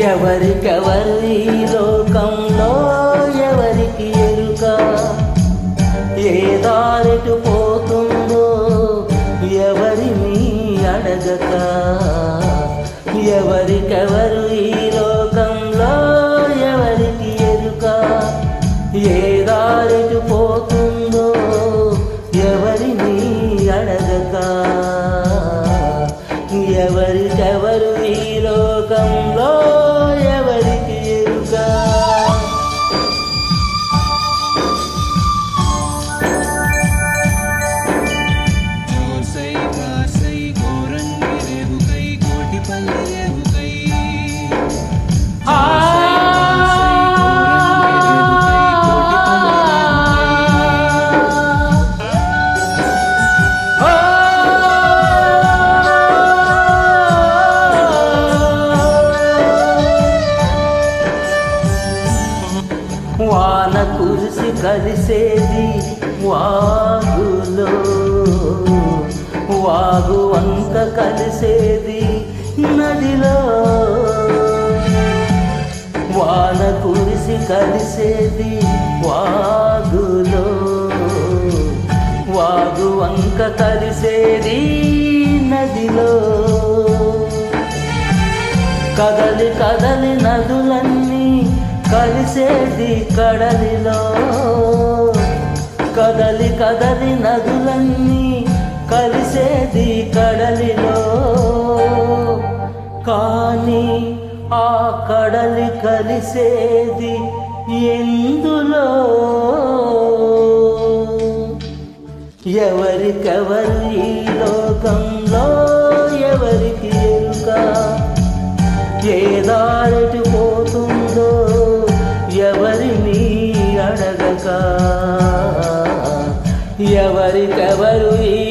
ఎవరికెవరి లోకంలో ఎవరికి ఎరుక? ఏ దారిటు పోతుందో ఎవరిని అడగక? ఎవరికెవరు ఈ లోకంలో ఎవరికి ఎరుక? ఏ దారిటు పోతుందో కురిసి కలిసేది వాగులో. వాగు వంక కలిసేది నదిలో. వాన కురిసి కలిసేది వాగులో. వాగు వంక కలిసేది నదిలో. కదలి కదలి నదులన్నీ కలిసేది కడలిలో. కదలి కదలి నదులన్నీ కలిసేది కడలిలో. కానీ ఆ కడలి కలిసేది ఎందులో? ఎవరికెవరు ఈ లోకంలో? ఎవరికి ఎరుక? ఏదో ఎవరికెవరు ఈ